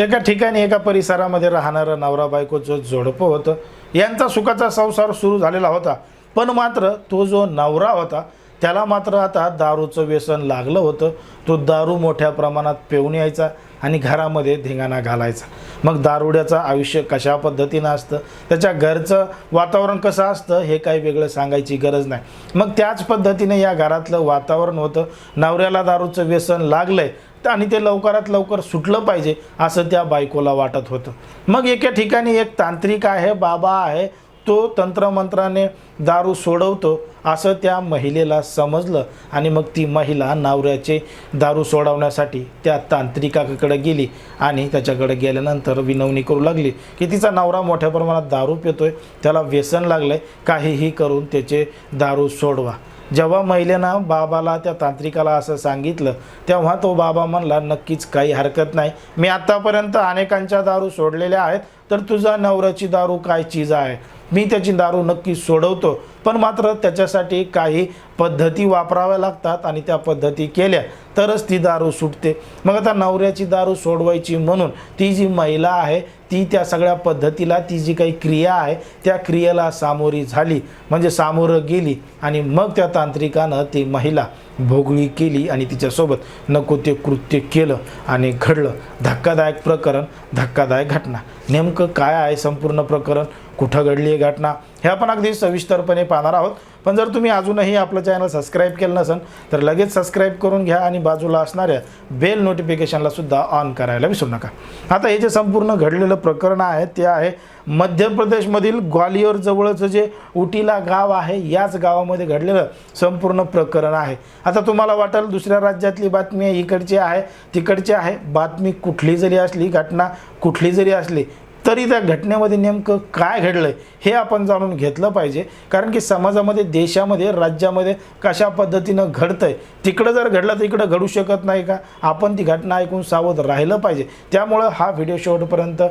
एका ठिकाणी एका परिसरामध्ये राहणारं नवरा बायकोचं जोडपं होतं यांचा सुखाचा संसार सुरू झालेला होता. पण मात्र तो जो नवरा होता त्याला मात्र आता दारूचं व्यसन लागलं होतं. तो दारू मोठ्या प्रमाणात पिऊन यायचा आणि घरामध्ये धिंगाणा घालायचा. मग दारुड्याचं आयुष्य कशा पद्धतीनं असतं? त्याच्या घरचं वातावरण कसं असतं? हे काही वेगळं सांगायची गरज नाही. मग त्याच पद्धतीने या घरातलं वातावरण होतं. नवऱ्याला दारूचं व्यसन लागलं आहे आणि ते लवकरात लवकर सुटलं पाहिजे असं त्या बायकोला वाटत होतं. मग एका ठिकाणी एक तांत्रिक आहे बाबा आहे तो तंत्रमंत्राने दारू सोडवतो असं त्या महिलेला समजलं आणि मग ती महिला नावऱ्याचे दारू सोडवण्यासाठी त्या तांत्रिकाकडे गेली आणि त्याच्याकडे गेल्यानंतर विनवणी करू लागली की तिचा नवरा मोठ्या प्रमाणात दारू पितोय त्याला व्यसन लागलं आहे काहीही करून त्याचे दारू सोडवा. जेव्हा महिलेनं बाबाला त्या तांत्रिकाला असं सांगितलं तेव्हा तो बाबा म्हणला नक्कीच काही हरकत नाही. मी आत्तापर्यंत अनेकांच्या दारू सोडलेल्या आहेत तर तुझा नवऱ्याची दारू काय चीज आहे? मी त्याची दारू नक्की सोडवतो. पण मात्र त्याच्यासाठी काही पद्धती वापराव्या लागतात आणि त्या पद्धती केल्या तरच ती दारू सुटते. मग आता नवऱ्याची दारू सोडवायची म्हणून ती जी महिला आहे ती त्या सगळ्या पद्धतीला ती जी काही क्रिया आहे त्या क्रियेला सामोरी झाली. म्हणजे सामोरं गेली आणि मग त्या तांत्रिकानं ती महिला भोगळी केली आणि तिच्यासोबत नको ते कृत्य केलं आणि घडलं. धक्कादायक प्रकरण धक्कादायक घटना. नेमकं काय आहे संपूर्ण प्रकरण? कुठं घडली आहे घटना? हे आपण अगदी सविस्तरपणे पाहणार आहोत. पण जर तुम्ही अजूनही आपलं चॅनल सबस्क्राईब केलं नसेल तर लगेच सबस्क्राईब करून घ्या आणि बाजूला असणाऱ्या बेल नोटिफिकेशनला सुद्धा ऑन करायला विसरू नका. आता हे जे संपूर्ण घडलेलं प्रकरण आहे ते आहे मध्य प्रदेशमधील ग्वालियरजवळचं जे उटीला गाव आहे याच गावामध्ये घडलेलं संपूर्ण प्रकरण आहे. आता तुम्हाला वाटेल दुसऱ्या राज्यातली बातमी इकडची आहे तिकडची आहे. बातमी कुठली जरी असली घटना कुठली जरी असली तरी त्या घटनेमध्ये नेमकं काय घडलं आहे हे आपण जाणून घेतलं पाहिजे. कारण की समाजामध्ये देशामध्ये राज्यामध्ये कशा पद्धतीनं घडतं आहे तिकडं जर घडलं तर इकडं घडू शकत नाही का? आपण ती घटना ऐकून सावध राहिलं पाहिजे. त्यामुळं हा व्हिडिओ शेवटपर्यंत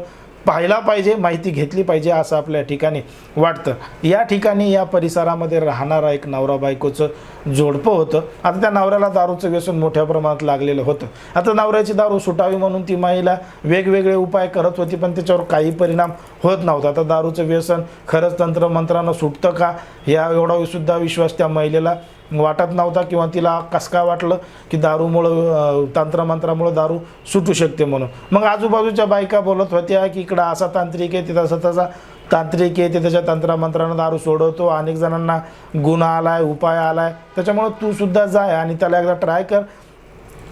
पाहिला पाहिजे माहिती घेतली पाहिजे असं आपल्या ठिकाणी वाटतं. या ठिकाणी या परिसरामध्ये राहणारा एक नवरा बायकोचं जोडपं होतं. आता त्या नवऱ्याला दारूचं व्यसन मोठ्या प्रमाणात लागलेलं होतं. आता नवऱ्याची दारू सुटावी म्हणून ती महिला वेगवेगळे उपाय करत होती पण त्याच्यावर काही परिणाम होत नव्हता. आता दारूचं व्यसन खरंच तंत्रमंत्रानं सुटतं का? या एवढा सुद्धा विश्वास त्या महिलेला वाटत नव्हता किंवा तिला कस काय वाटलं की दारूमुळं तंत्रमंत्रामुळं दारू सुटू शकते म्हणून. मग आजूबाजूच्या बायका बोलत होत्या की इकडं असा तांत्रिक आहे तिथं स्वतःचा तांत्रिक आहे ते त्याच्या तंत्रमंत्रानं दारू सोडवतो अनेक जणांना गुण आहे उपाय आला आहे त्याच्यामुळं तू सुद्धा जाय आणि त्याला एकदा ट्राय कर.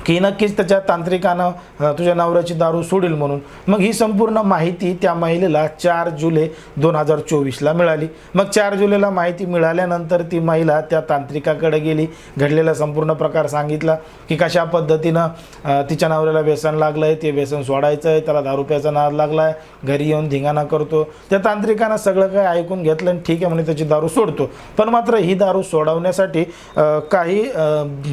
की नक्कीच त्याच्या तांत्रिकानं तुझ्या नवऱ्याची दारू सोडील म्हणून. मग ही संपूर्ण माहिती त्या महिलेला चार जुलै दोन हजार चोवीसला मिळाली. मग चार जुलैला माहिती मिळाल्यानंतर ती महिला त्या तांत्रिकाकडे गेली घडलेला संपूर्ण प्रकार सांगितला की कशा पद्धतीनं तिच्या नवऱ्याला व्यसन लागलं आहे ते व्यसन सोडायचं आहे त्याला दारू प्यायचा नाद लागला आहे घरी येऊन धिंगाणा करतो. त्या तांत्रिकानं सगळं काही ऐकून घेतलं आणि ठीक आहे म्हणे त्याची दारू सोडतो. पण मात्र ही दारू सोडवण्यासाठी काही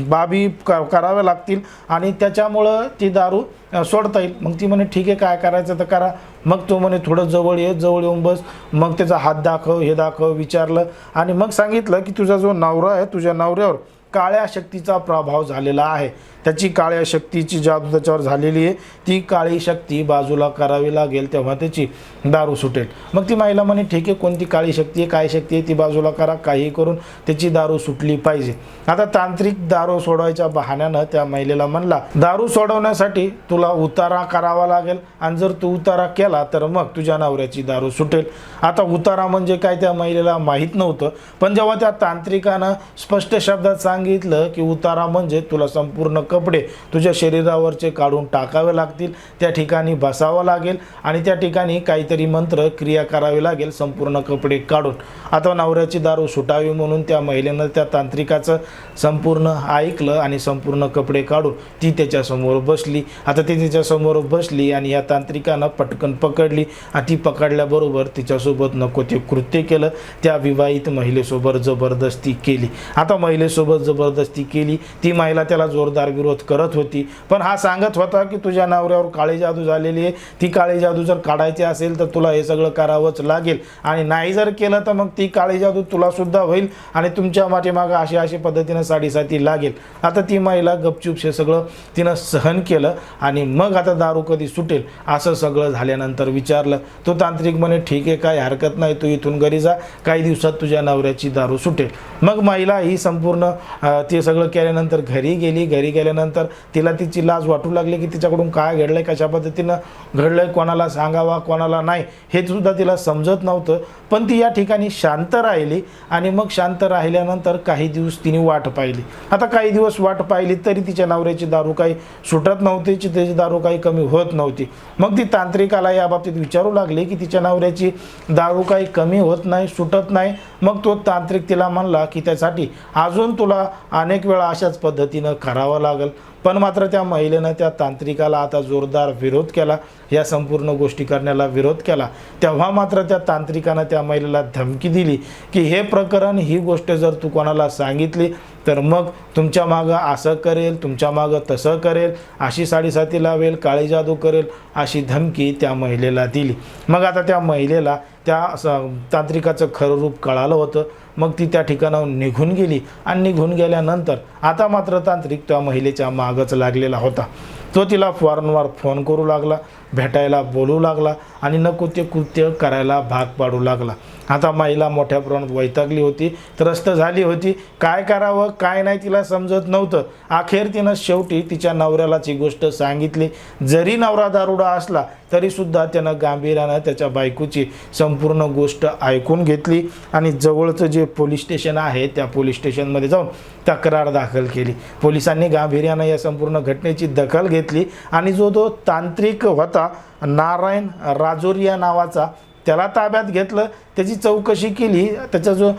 बाबी क कराव्या लागतील. आणि त्याच्यामुळं ती दारू सोडता येईल. मग ती म्हणे ठीक आहे काय करायचं तर करा. मग तो म्हणे थोडं जवळ ये जवळ येऊन बस. मग त्याचा हात दाखव हे दाखव विचारलं. आणि मग सांगितलं की तुझा जो नवरा आहे तुझ्या नवऱ्यावर काळ्या शक्तीचा प्रभाव झालेला आहे. त्याची काळ्या शक्तीची जादू त्याच्यावर झालेली आहे. ती काळी शक्ती बाजूला करावी लागेल तेव्हा त्याची दारू सुटेल. मग ती महिला म्हणे ठीक आहे कोणती काळी शक्ती आहे काय शक्ती आहे ती बाजूला करा काही करून त्याची दारू सुटली पाहिजे. आता तांत्रिक दारू सोडवायच्या बहाण्यानं त्या महिलेला म्हणला दारू सोडवण्यासाठी तुला उतारा करावा लागेल आणि जर तू उतारा केला तर मग तुझ्या नवऱ्याची दारू सुटेल. आता उतारा म्हणजे काय त्या महिलेला माहीत नव्हतं पण जेव्हा त्या तांत्रिकानं स्पष्ट शब्दात सांगितलं की उतारा म्हणजे तुला संपूर्ण कपडे तुझ्या शरीरावरचे काढून टाकावे लागतील. त्या ठिकाणी बसावं लागेल आणि त्या ठिकाणी काहीतरी मंत्र क्रिया करावी लागेल संपूर्ण कपडे काढून. आता नवऱ्याची दारू सुटावी म्हणून त्या महिलेनं त्या तांत्रिकाचं संपूर्ण ऐकलं आणि संपूर्ण कपडे काढून ती त्याच्यासमोर बसली. आता ती तिच्यासमोर बसली आणि या तांत्रिकानं पटकन पकडली आणि ती पकडल्याबरोबर तिच्यासोबत नको ते कृत्य केलं. त्या विवाहित महिलेसोबत जबरदस्ती केली. आता महिलेसोबत जबरदस्ती केली. ती महिला त्याला जोरदार विरोध करत होती. पण हा सांगत होता की तुझ्या नवऱ्यावर काळी जादू झालेली आहे. ती काळी जादू जर काढायची असेल तर तुला हे सगळं करावंच लागेल. आणि नाही जर केलं तर मग ती काळी जादू तुलासुद्धा होईल आणि तुमच्या पाठीमागं अशी अशी पद्धतीनं साडेसाती लागेल. आता ती महिला गपचूप हे सगळं तिनं सहन केलं आणि मग आता दारू कधी सुटेल असं सगळं झाल्यानंतर विचारलं. तो तांत्रिक म्हणे ठीक आहे काय हरकत नाही तू इथून घरी जा. काही दिवसात तुझ्या नवऱ्याची दारू सुटेल. मग महिला ही संपूर्ण ते सगळं केल्यानंतर घरी गेली. घरी गेल्यानंतर तिला तिची लाज वाटू लागली की तिच्याकडून काय घडलं आहे कशा पद्धतीनं घडलं आहे कोणाला सांगावा कोणाला नाही हे सुद्धा तिला समजत नव्हतं. पण ती या ठिकाणी शांत राहिली आणि मग शांत राहिल्यानंतर काही दिवस तिने वाट पाहिली. आता काही दिवस वाट पाहिली तरी तिच्या नवऱ्याची दारू काही सुटत नव्हती त्याची दारू काही कमी होत नव्हती. मग ती तांत्रिकाला या बाबतीत विचारू लागली की तिच्या नवऱ्याची दारू काही कमी होत नाही सुटत नाही. मग तो तांत्रिक तिला म्हणला की त्यासाठी अजून तुला अनेक वेळा अशाच पद्धतीनं करावं लागेल. கொள்வார்கள் पण मात्र त्या महिलेनं त्या तांत्रिकाला आता जोरदार विरोध केला. या संपूर्ण गोष्टी करण्याला विरोध केला. तेव्हा मात्र त्या तांत्रिकानं त्या महिलेला धमकी दिली की हे प्रकरण ही गोष्ट जर तू कोणाला सांगितली तर मग तुमच्या मागं असं करेल तुमच्या मागं तसं करेल अशी साडेसाती लावेल काळी जादू करेल अशी धमकी त्या महिलेला दिली. मग आता त्या महिलेला त्या तांत्रिकाचं खरं रूप कळालं होतं. मग ती त्या ठिकाणाहून निघून गेली आणि निघून गेल्यानंतर आता मात्र तांत्रिक त्या महिलेच्या मागच लागलेला होता. तो तिला वारंवार फोन करू लागला भेटायला बोलू लागला. आणि नको ते कृत्य करायला भाग पाडू लागला. आता महिला मोठ्या प्रमाणात वैतागली होती त्रस्त झाली होती. काय करावं काय नाही तिला समजत नव्हतं. अखेर तिनं शेवटी तिच्या नवऱ्यालाच ही गोष्ट सांगितली. जरी नवरा दारुडा असला तरीसुद्धा त्यानं गांभीर्यानं त्याच्या बायकोची संपूर्ण गोष्ट ऐकून घेतली आणि जवळचं जे पोलीस स्टेशन आहे त्या पोलीस स्टेशनमध्ये जाऊन तक्रार दाखल केली. पोलिसांनी गांभीर्यानं या संपूर्ण घटनेची दखल घेतली आणि जो तो तांत्रिक होता नारायण राजोरिया नावाचा. त्याला ताब्यात घेतलं त्याची चौकशी केली त्याचा जो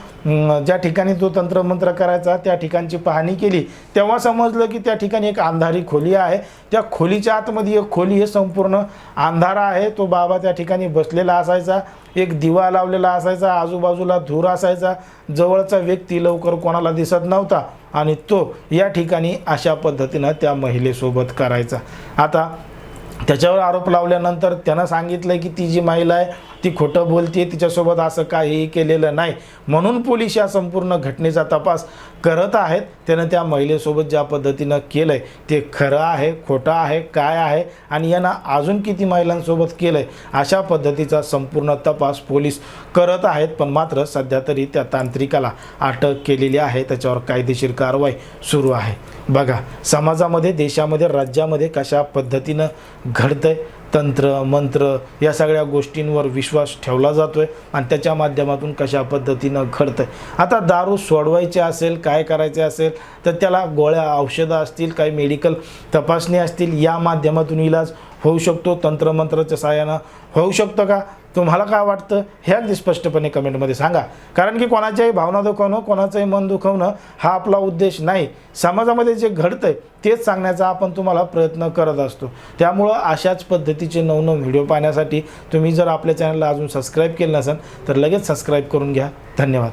ज्या ठिकाणी तो तंत्रमंत्र करायचा त्या ठिकाणची पाहणी केली. तेव्हा समजलं की त्या ठिकाणी एक अंधारी खोली आहे. त्या खोलीच्या आतमध्ये एक खोली हे संपूर्ण अंधारा आहे. तो बाबा त्या ठिकाणी बसलेला असायचा एक दिवा लावलेला असायचा आजूबाजूला धूर असायचा. जवळचा व्यक्ती लवकर कोणाला दिसत नव्हता आणि तो या ठिकाणी अशा पद्धतीनं त्या महिलेसोबत करायचा. आता त्याच्यावर आरोप लावल्यानंतर त्यानं सांगितलं की ती जी महिला आहे ती खोटं बोलते तिच्यासोबत असं काहीही केलेलं नाही. म्हणून पोलीस या संपूर्ण घटनेचा तपास करत आहेत. त्यानं त्या महिलेसोबत ज्या पद्धतीनं केलं आहे ते खरं आहे खोटं आहे काय आहे आणि यानं अजून किती महिलांसोबत केलं आहे अशा पद्धतीचा संपूर्ण तपास पोलीस करत आहेत. पण मात्र सध्या तरी त्या तांत्रिकाला अटक केलेली आहे. त्याच्यावर कायदेशीर कारवाई सुरू आहे. बघा समाजामध्ये देशामध्ये राज्यामध्ये कशा पद्धतीनं घडतं आहे तंत्र मंत्र या सगळ्या गोष्टींवर विश्वास ठेवला जातो आहे आणि त्याच्या माध्यमातून कशा पद्धतीनं घडतं आहे आता दारू सोडवायचे असेल काय करायचे असेल तर त्याला गोळ्या औषधं असतील काही मेडिकल तपासणी असतील या माध्यमातून इलाज होऊ शकतो तंत्रमंत्राच्या सहाय्यानं. होऊ शकतं का? तुम्हाला काय वाटतं? हे अगदी स्पष्टपणे कमेंटमध्ये सांगा. कारण की कोणाच्याही भावना दुखवणं कोणाचंही मन दुखवणं हा आपला उद्देश नाही. समाजामध्ये जे घडतंय तेच सांगण्याचा आपण तुम्हाला प्रयत्न करत असतो. त्यामुळं अशाच पद्धतीचे नवनव व्हिडिओ पाहण्यासाठी तुम्ही जर आपल्या चॅनलला अजून सबस्क्राईब केलं नसेल तर लगेच सबस्क्राईब करून घ्या. धन्यवाद.